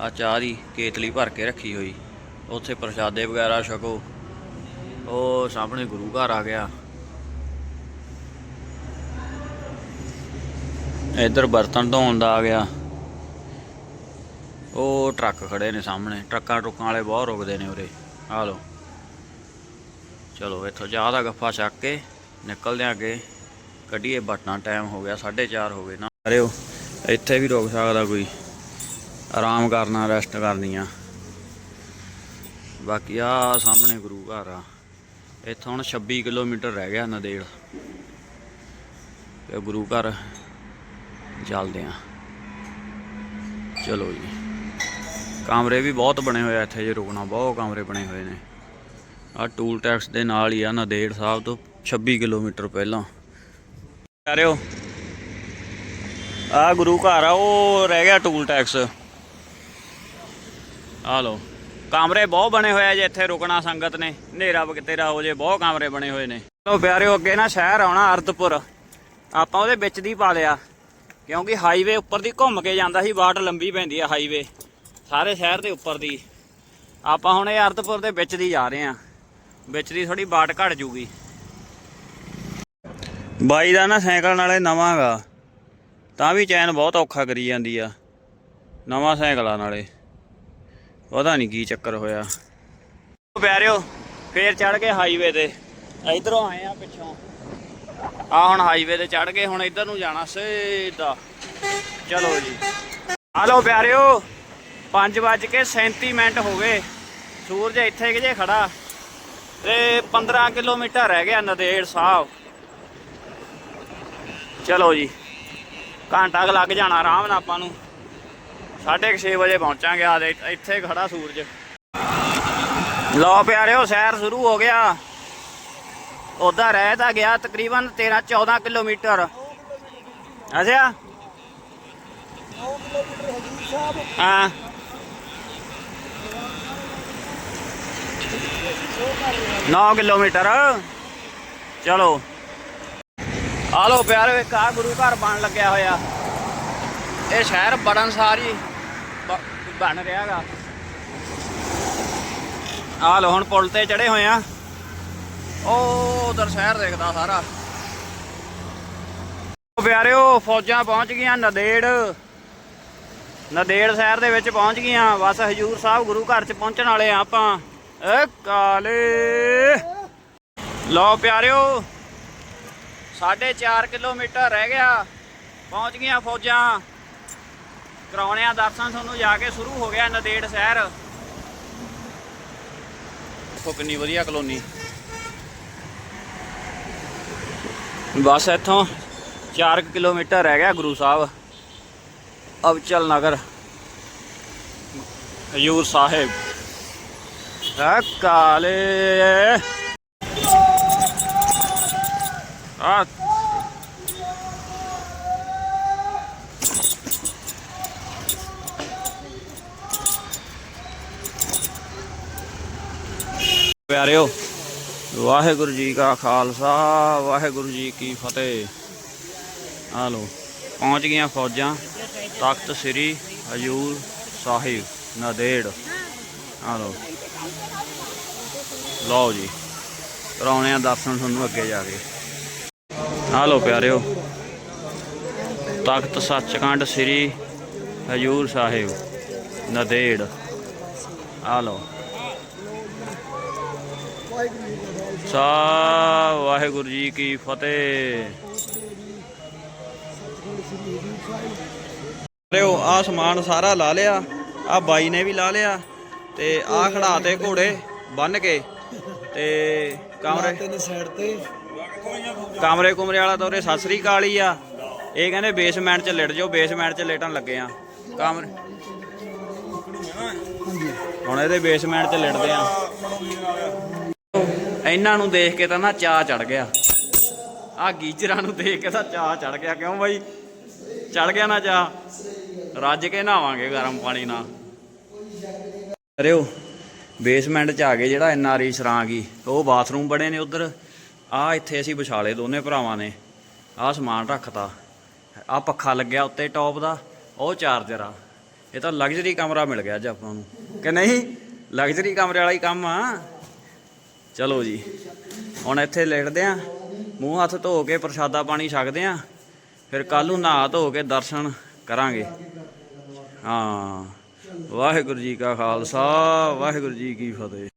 ਆ ਚਾਹ ਦੀ ਕੇਤਲੀ ਭਰ ਕੇ ਰੱਖੀ ਹੋਈ। ਉੱਥੇ ਪ੍ਰਸ਼ਾਦੇ ਵਗੈਰਾ ਛਕੋ। ਉਹ ਸਾਹਮਣੇ ਗੁਰੂ ਘਰ ਆ ਗਿਆ। ਇੱਧਰ ਬਰਤਨ ਧੋਣ ਦਾ ਆ ਗਿਆ। ਉਹ ਟਰੱਕ ਖੜੇ ਨੇ ਸਾਹਮਣੇ। ਟਰੱਕਾਂ ਟਰੁੱਕਾਂ ਵਾਲੇ ਬਹੁਤ ਰੁਕਦੇ ਨੇ ਉਰੇ। ਆ ਲਓ। ਚਲੋ, ਇੱਥੋਂ ਚਾਹ ਦਾ ਗੱਫਾ ਛੱਕ ਕੇ ਨਿਕਲਦੇ ਆ ਅੱਗੇ। ਕੱਢੀਏ ਬਟਨਾ, ਟਾਈਮ ਹੋ ਗਿਆ 4:30 ਹੋ ਗਏ ਨਾ। ਅਰਿਓ ਇੱਥੇ ਵੀ ਰੁਕ ਸਕਦਾ ਕੋਈ। ਆਰਾਮ ਕਰਨਾ, ਰੈਸਟ ਕਰਨੀ ਆ। ਬਾਕੀ ਆ ਸਾਹਮਣੇ ਗੁਰੂ ਘਰ ਆ। ਇੱਥੋਂ ਹੁਣ 26 ਕਿਲੋਮੀਟਰ ਰਹਿ ਗਿਆ ਨਦੇੜ ਤੇ ਗੁਰੂ ਘਰ ਚੱਲਦੇ ਆ। ਚਲੋ ਜੀ। ਕਮਰੇ ਵੀ ਬਹੁਤ ਬਣੇ ਹੋਏ ਆ ਇੱਥੇ ਜੇ ਰੁਕਣਾ, ਬਹੁਤ ਕਮਰੇ ਬਣੇ ਹੋਏ ਨੇ। ਆ ਟੂਲ ਟੈਕਸ ਦੇ ਨਾਲ ਹੀ ਆ ਨਦੇੜ ਸਾਹਿਬ ਤੋਂ 26 ਕਿਲੋਮੀਟਰ ਪਹਿਲਾਂ। ਕਹਿ ਰਹੇ ਹੋ ਆ ਗੁਰੂ ਘਰ ਆ, ਉਹ ਰਹਿ ਗਿਆ ਟੂਲ ਟੈਕਸ। ਆ ਲੋ ਕਮਰੇ ਬਹੁਤ ਬਣੇ ਹੋਏ ਆ ਜੇ ਇੱਥੇ ਰੁਕਣਾ ਸੰਗਤ ਨੇ। ਹਨੇਰਾ ਵਗਤੇਰਾ ਹੋ ਜੇ, ਬਹੁਤ ਕਮਰੇ ਬਣੇ ਹੋਏ ਨੇ। ਲੋ ਪਿਆਰਿਓ, ਅੱਗੇ ਨਾ ਸ਼ਹਿਰ ਆਉਣਾ ਅਰਧਪੁਰ। ਆਪਾਂ ਉਹਦੇ ਵਿੱਚ ਦੀ ਪਾ ਲਿਆ। ਕਿਉਂਕਿ ਹਾਈਵੇ ਉੱਪਰ ਦੀ ਘੁੰਮ ਕੇ ਜਾਂਦਾ ਸੀ ਬਾਟ ਲੰਬੀ ਪੈਂਦੀ ਆ ਹਾਈਵੇ ਸਾਰੇ ਸ਼ਹਿਰ ਦੇ ਉੱਪਰ ਦੀ। ਆਪਾਂ ਹੁਣ ਇਹ ਅਰਧਪੁਰ ਦੇ ਵਿੱਚ ਦੀ ਜਾ ਰਹੇ ਆ। ਵਿੱਚ ਦੀ ਥੋੜੀ ਬਾਟ ਘਟ ਜੂਗੀ। ਬਾਈ ਦਾ ਨਾ ਸਾਈਕਲ ਨਾਲੇ ਨਵਾਂ ਗਾ ਤਾਂ ਵੀ ਚੈਨ ਬਹੁਤ ਔਖਾ ਕਰੀ ਜਾਂਦੀ ਆ। ਨਵਾਂ ਸਾਈਕਲ ਆ ਨਾਲੇ। ਪਤਾ ਨਹੀਂ ਕੀ ਚੱਕਰ ਹੋਇਆ। ਪਿਆਰਿਓ ਫੇਰ ਚੜ ਗਏ ਹਾਈਵੇ ਤੇ। ਇਧਰੋਂ ਆਏ ਆ ਪਿੱਛੋਂ। ਆ ਹੁਣ ਹਾਈਵੇ ਤੇ ਚੜ ਗਏ, ਹੁਣ ਇਧਰ ਨੂੰ ਜਾਣਾ ਸਿੱਧਾ। ਚਲੋ ਜੀ। ਹਲੋ ਪਿਆਰਿਓ 5 ਵੱਜ ਕੇ 37 ਮਿੰਟ ਹੋ ਗਏ। ਸੂਰਜ ਇੱਥੇ ਕਿ ਜੇ ਖੜਾ? ਤੇ 15 ਕਿਲੋਮੀਟਰ ਰਹਿ ਗਿਆ ਨਦੇੜ ਸਾਹਿਬ। ਚਲੋ ਜੀ। ਘੰਟਾ ਕੁ ਲੱਗ ਜਾਣਾ, ਆਰਾਮ ਨਾਲ ਆਪਾਂ ਨੂੰ। 6:30 ਵਜੇ ਪਹੁੰਚਾਂਗੇ ਆ ਇੱਥੇ ਖੜਾ ਸੂਰਜ। ਲਓ ਪਿਆਰਿਓ, ਸੈਰ ਸ਼ੁਰੂ ਹੋ ਗਿਆ। ਉਹਦਾ ਰਹਿ ਤਾਂ ਗਿਆ ਤਕਰੀਬਨ 13 14 ਕਿਲੋਮੀਟਰ। ਅੱਛਾ। ਹਾਂ। 9 ਕਿਲੋਮੀਟਰ। ਚਲੋ। ਆ ਲੋ ਪਿਆਰੇ ਵੇਖ ਗੁਰੂ ਘਰ ਬਣ ਲੱਗਿਆ ਹੋਇਆ। ਇਹ ਸ਼ਹਿਰ ਬੜਨ ਸਾਰੀ ਬਣ ਰਿਹਾਗਾ। ਆ ਲੋ ਹੁਣ ਪੁਲ ਤੇ ਚੜੇ ਹੋਏ ਆ। ਉਹ ਉਧਰ ਸ਼ਹਿਰ ਦੇਖਦਾ ਸਾਰਾ। ਉਹ ਪਿਆਰਿਓ, ਫੌਜਾਂ ਪਹੁੰਚ ਗਈਆਂ ਨਦੇੜ। ਨਦੇੜ ਸ਼ਹਿਰ ਦੇ ਵਿੱਚ ਪਹੁੰਚ ਗਈਆਂ। ਬਸ ਹਜੂਰ ਸਾਹਿਬ ਗੁਰੂ ਘਰ ਚ ਪਹੁੰਚਣ ਵਾਲੇ ਆ ਆਪਾਂ। ਏ ਕਾਲੇ। ਲਓ ਪਿਆਰਿਓ 4.5 ਕਿਲੋਮੀਟਰ ਰਹਿ ਗਿਆ। ਪਹੁੰਚ ਗਈਆਂ ਫੌਜਾਂ। ਕਰਾਉਣੇ ਆ, ਦਰਸ਼ਨ ਤੁਹਾਨੂੰ ਜਾ ਕੇ ਸ਼ੁਰੂ ਹੋ ਗਿਆ ਨਦੇੜ ਸ਼ਹਿਰ। ਦੇਖੋ ਕਿੰਨੀ ਵਧੀਆ ਕਲੋਨੀ। ਬਸ ਇੱਥੋਂ 4 ਕਿਲੋਮੀਟਰ ਰਹਿ ਗਿਆ ਗੁਰੂ ਸਾਹਿਬ, ਅਵਚਲ ਨਗਰ। ਹਜੂਰ ਸਾਹਿਬ। ਆ ਕਾਲੇ ਆ ਪਿਆਰਿਓ, ਵਾਹਿਗੁਰੂ ਜੀ ਕਾ ਖਾਲਸਾ, ਵਾਹਿਗੁਰੂ ਜੀ ਕੀ ਫਤਿਹ। ਆ ਲੋ ਪਹੁੰਚ ਗਈਆਂ ਫੌਜਾਂ, ਤਖਤ ਸ੍ਰੀ ਹਜੂਰ ਸਾਹਿਬ, ਨਦੇੜ। ਆ ਲੋ ਲਓ ਜੀ ਕਰਾਉਣੇ ਆ ਦਰਸ਼ਨ ਤੁਹਾਨੂੰ ਅੱਗੇ ਜਾ ਕੇ। ਆ ਲੋ ਪਿਆਰਿਓ, ਤਖਤ ਸੱਚਖੰਡ ਸ੍ਰੀ ਹਜੂਰ ਸਾਹਿਬ, ਨਦੇੜ। ਆ ਲੋ ਸਾ ਵਾਹਿਗੁਰੂ ਜੀ ਕੀ ਫਤਿਹ। ਰਿਓ ਆ ਸਮਾਨ ਸਾਰਾ ਲਾ ਲਿਆ ਆ ਬਾਈ ਨੇ ਵੀ ਲਾ ਲਿਆ ਤੇ ਆ ਖੜਾ ਤੇ ਘੋੜੇ ਬੰਨ ਕੇ ਤੇ ਕਮਰੇ ਤਿੰਨ ਸਾਈਡ ਤੇ ਕਮਰੇ ਕੁਮਰੇ ਵਾਲਾ ਤਾਂ ਉਰੇ ਸਤਿ ਸ੍ਰੀ ਅਕਾਲ ਹੀ ਆ। ਇਹ ਕਹਿੰਦੇ ਬੇਸਮੈਂਟ 'ਚ ਲਿਟ ਜਾਓ ਬੇਸਮੈਂਟ 'ਚ ਲੇਟਣ ਲੱਗੇ ਆ। ਕਮਰੇ ਹੁਣ ਇਹਦੇ ਬੇਸਮੈਂਟ 'ਚ ਲਿਟਦੇ ਆ। ਇਹਨਾਂ ਨੂੰ ਦੇਖ ਕੇ ਤਾਂ ਨਾ ਚਾਹ ਚੜ ਗਿਆ। ਆ ਗੀਜਰਾਂ ਨੂੰ ਦੇਖ ਕੇ ਤਾਂ ਚਾਹ ਚੜ ਗਿਆ। ਕਿਉਂ ਬਾਈ? ਚੜ ਗਿਆ ਨਾ ਚਾਹ ਰੱਜ ਕੇ ਨਹਾਵਾਂਗੇ ਗਰਮ ਪਾਣੀ ਨਾਲ। ਕਰਿਓ। ਬੇਸਮੈਂਟ 'ਚ ਆ ਗਏ ਜਿਹੜਾ ਐਨਆਰਈ ਸਰਾਂ ਗਈ ਉਹ ਬਾਥਰੂਮ ਬਣੇ ਨੇ ਉਧਰ। ਆ ਇੱਥੇ ਅਸੀਂ ਵਿਛਾਲੇ ਦੋਨੇ ਭਰਾਵਾਂ ਨੇ। ਆ ਸਮਾਨ ਰੱਖਤਾ। ਆ ਪੱਖਾ ਲੱਗਿਆ ਉੱਤੇ ਟੌਪ ਦਾ। ਉਹ ਚਾਰਜਰ ਆ। ਇਹ ਤਾਂ ਲਗਜ਼ਰੀ ਕਮਰਾ ਮਿਲ ਗਿਆ ਅੱਜ ਆਪਾਂ ਨੂੰ। ਕਿ ਨਹੀਂ? ਲਗਜ਼ਰੀ ਕਮਰੇ ਵਾਲਾ ਹੀ ਕੰਮ ਆ। ਚਲੋ ਜੀ। ਹੁਣ ਇੱਥੇ ਲਿਖਦੇ ਆ। ਮੂੰਹ ਹੱਥ ਧੋ ਕੇ ਪ੍ਰਸ਼ਾਦਾ ਪਾਣੀ ਛਕਦੇ ਆ। ਫਿਰ ਕੱਲ ਨੂੰ ਨਹਾ ਧੋ ਕੇ ਦਰਸ਼ਨ ਕਰਾਂਗੇ। ਹਾਂ। ਵਾਹਿਗੁਰੂ ਜੀ ਕਾ ਖਾਲਸਾ, ਵਾਹਿਗੁਰੂ ਜੀ ਕੀ ਫਤਿਹ।